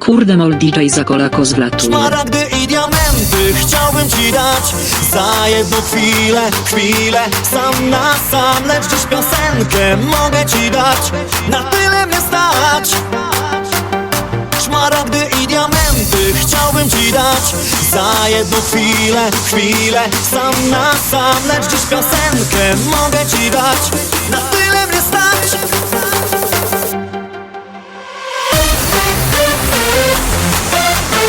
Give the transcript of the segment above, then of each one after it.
Kurde mol DJ za kolako zlatuje. Szmaragdy i diamenty chciałbym ci dać. Za jedną chwilę, chwilę Sam na sam, lecz dziś piosenkę mogę ci dać. Na tyle mnie stać. Szmaragdy i diamenty chciałbym ci dać. Za jedną chwilę, chwilę Sam na sam, lecz dziś piosenkę mogę ci dać. Na tyle mnie stać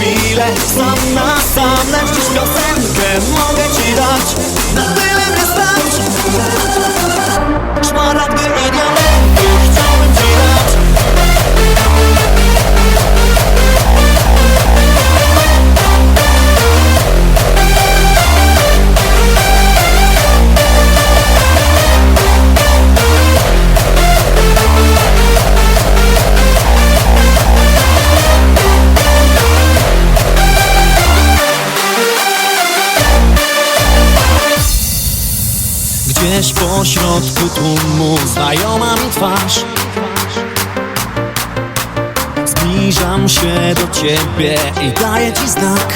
chwilę, Sam na sam, lecz dziś piosenkę mogę ci dać. Na tyle mnie stać. Szmaragdy i znajoma mi twarz. Zbliżam się do ciebie i daję ci znak.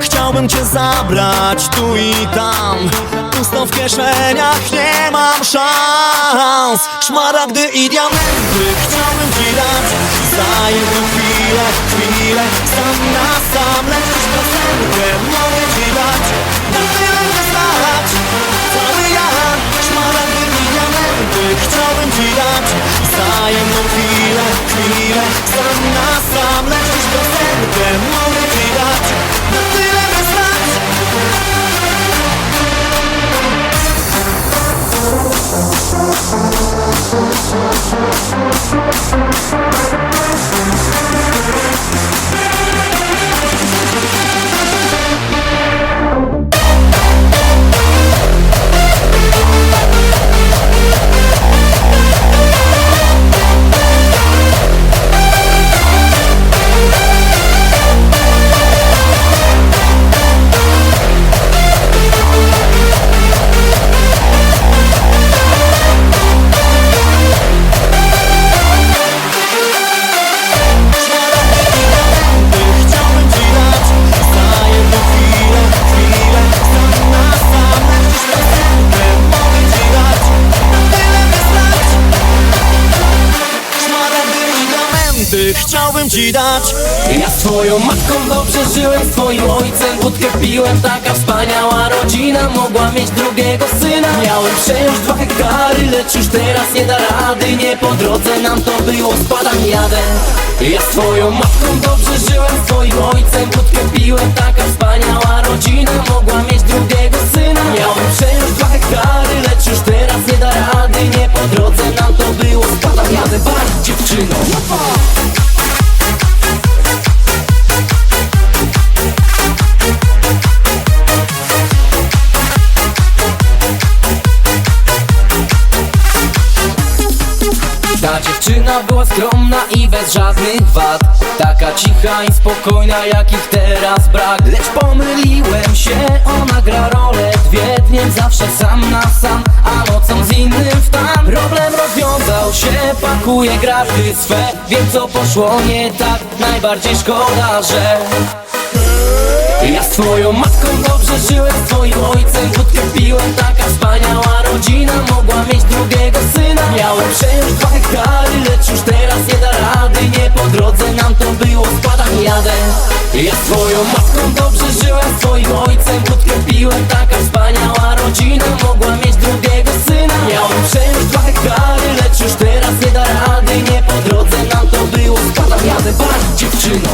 Chciałbym cię zabrać tu i tam. Pusto w kieszeniach nie mam szans. Szmaragdy i diamenty chciałbym ci dać. Za jedną chwilę, chwilę Sam na sam lecisz piosenkę mogę ci dać chciałbym ci dać Za jedną chwilę, chwilę Sam na sam lecisz piosenkę mogę ci dać Na tyle mnie stać Chciałbym Ja z twoją matką dobrze żyłem, z twoim ojcem wódkę piłem Taka wspaniała rodzina mogła mieć drugiego syna. Miałem przejąć dwa hektary, lecz już teraz nie da rady Nie po drodze nam to było, spadam jadę Baj dziewczyno dziewczyna była skromna i bez żadnych wad. Taka cicha i spokojna jakich teraz brak. Lecz pomyliłem się, ona gra rolę dwie. Dniem zawsze sam na sam, a nocą z innym w tam Problem rozwiązał się, pakuje graty swe. Wiem co poszło nie tak, najbardziej szkoda, że ja z twoją matką dobrze żyłem, z twoim ojcem wódkę piłem. Taka wspaniała rodzina mogła mieć drugiego syna. Miałem przejąć dwa hektary, lecz już teraz nie da rady. Nie po drodze nam to było, spadam jadę. Ja z twoją matką dobrze żyłem, z twoim ojcem wódkę piłem. Taka wspaniała rodzina mogła mieć drugiego syna. Miałem przejąć dwa hektary, lecz już teraz nie da rady. Nie po drodze nam to było, spadam jadę, bądź dziewczyno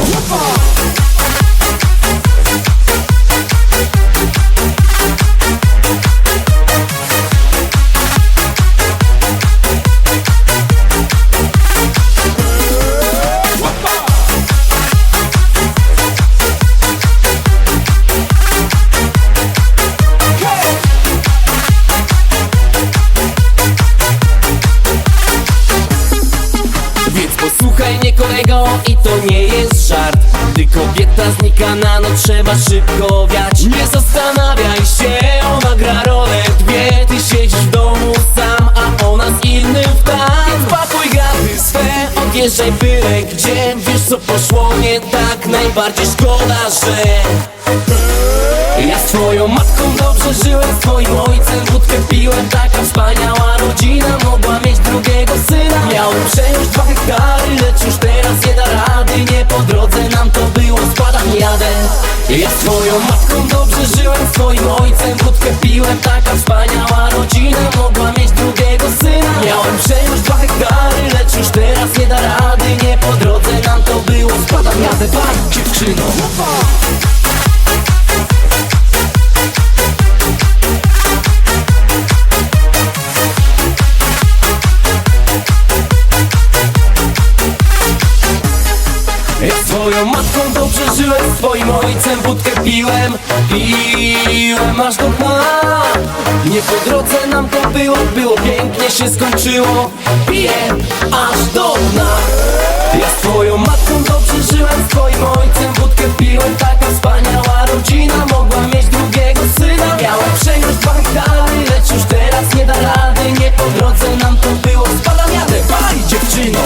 Posłuchaj mnie kolego i to nie jest żart. Gdy kobieta znika na noc trzeba szybko wiać. Nie zastanawiaj się, ona gra rolę. Dwie Ty siedzisz w domu sam, a ona z innym w tam. Więc pakuj graty swe, odjeżdżaj byle gdzie. Wiesz co poszło nie tak, najbardziej szkoda, że ja z twoją matką dobrze żyłem, z twoim ojcem wódkę piłem. Taka wspaniała rodzina mogła mieć drugiego syna. Miałem przejąć dwa hektary, lecz już teraz nie da rady. Nie po drodze nam to było, składam jadę. Ja z twoją matką dobrze żyłem, z twoim ojcem wódkę piłem. Taka wspaniała rodzina mogła mieć drugiego syna. Miałem przejąć dwa hektary, lecz już teraz nie da rady. Nie po drodze nam to było, składam jadę. Baj, dziewczyno Twoją matką dobrze żyłem, z twoim ojcem wódkę piłem Piłem aż do dna. Nie po drodze nam to było, było pięknie się skończyło Piję aż do dna. Ja z twoją matką dobrze żyłem, z twoim ojcem wódkę piłem Taka wspaniała rodzina mogła mieć drugiego syna. Miałem przejąć dwa hektary, lecz już teraz nie da rady Nie po drodze nam to było, spadam jadę, baj dziewczyno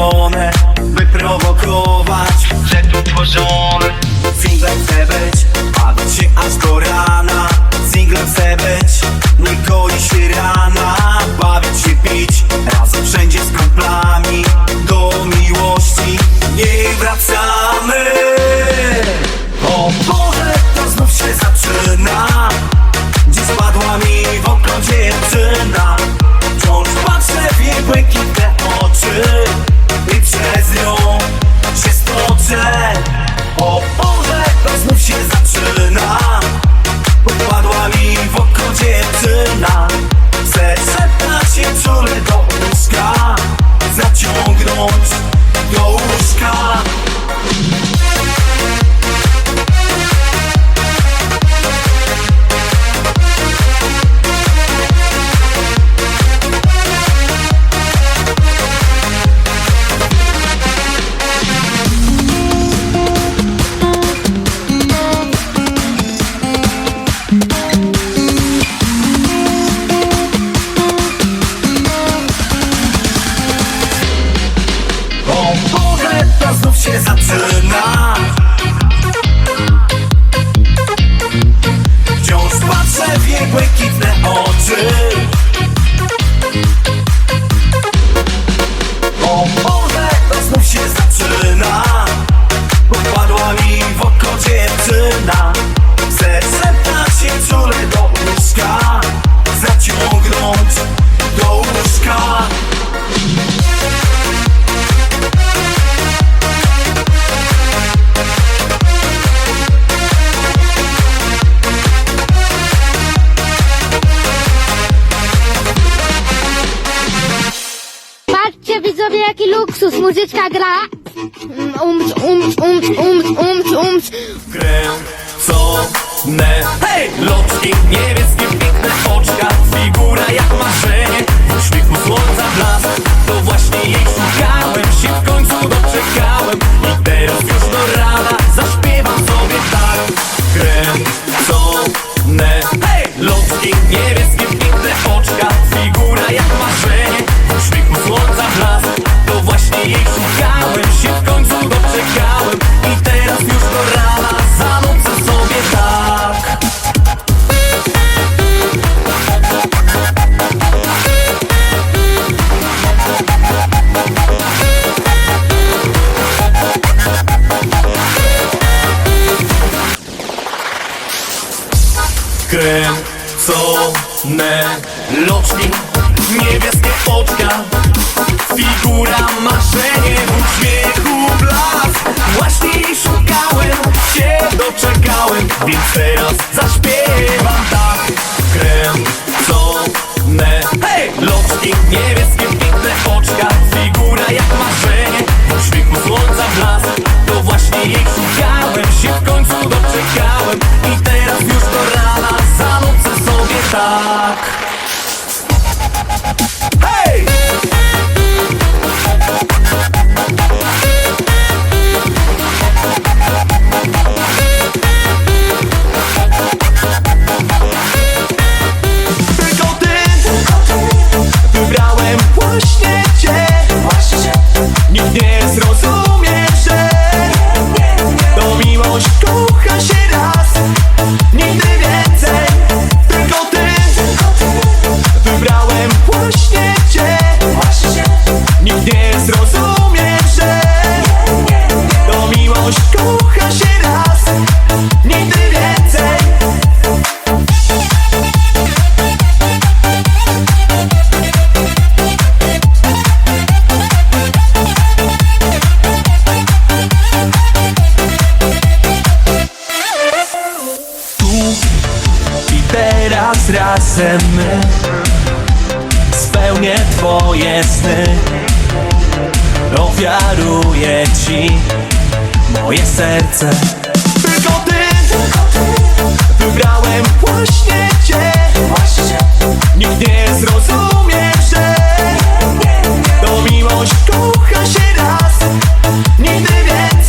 stronę By prowokować, że tu tworzony Singlem chcę być, bawić się aż do rana. Singlem chcę być, nie goi się rana. Bawić się pić, razem wszędzie z kumplami. Do miłości nie wracamy. Muzyczka gra. Mm, Umcz, umcz, umcz, umcz, umcz, umcz. kręcone Hej! Loczki, niebieskie, piękne oczka Figura jak marzenie W uśmiechu słońca blask To właśnie jej szukałem Się w końcu doczekałem Loczki Niebieskie oczka Figura, marzenie uśmiechu blask. Właśnie szukałem, się doczekałem. Więc teraz razem. My Spełnię twoje sny. Ofiaruję ci moje serce. Tylko ty Wybrałem właśnie cię. Nikt nie zrozumie, że To miłość kocha się raz. Nigdy więcej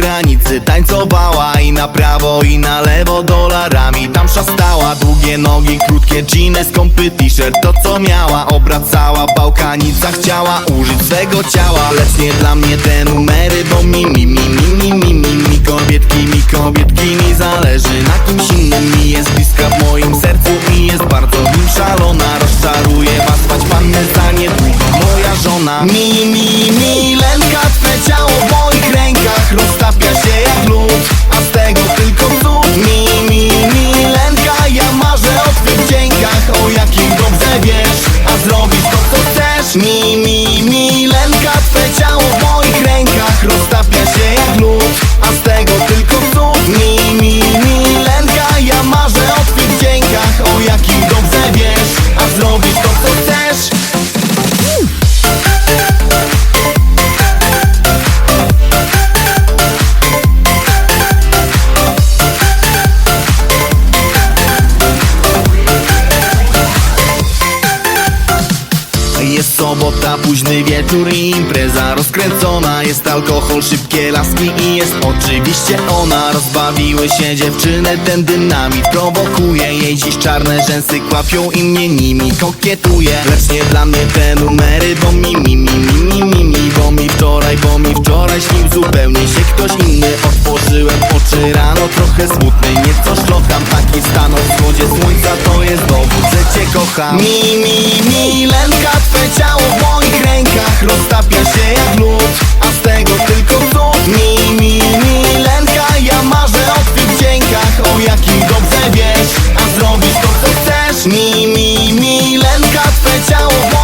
zagranicy Tańcowała i na prawo i na lewo dolarami Tam szastała, długie nogi, krótkie dżiny, skąpy t-shirt To co miała, obracała, bałkanica Chciała użyć swego ciała, lecz nie dla mnie te numery Bo mi, mi, mi, mi, mi, mi, mi, mi kobietki mi, kobietki mi zależy Na kimś innym późny wieczór i impreza rozkręcona Jest alkohol, szybkie laski i jest oczywiście ona. Rozbawiły się dziewczyny, ten dynamit prowokuje. Jej dziś czarne rzęsy kłapią i mnie nimi kokietuje. Lecz nie dla mnie te numery, bo mi, mi, mi, mi, mi, mi, mi. Bo mi wczoraj, bo mi wczoraj śnił zupełnie się ktoś inny. Otworzyłem oczy rano, trochę smutny, nieco szlocham. Taki stan o wschodzie słońca to jest dowód, że cię kocham. Mi, mi, twe ciało w moich rękach Roztapia się jak lód, a z tego tylko cud Mi, mi, milenka, ja marzę o twych wdziękach O jakim dobrze wiesz, a zrobisz to co chcesz. Mi, mi, milenka, twe ciało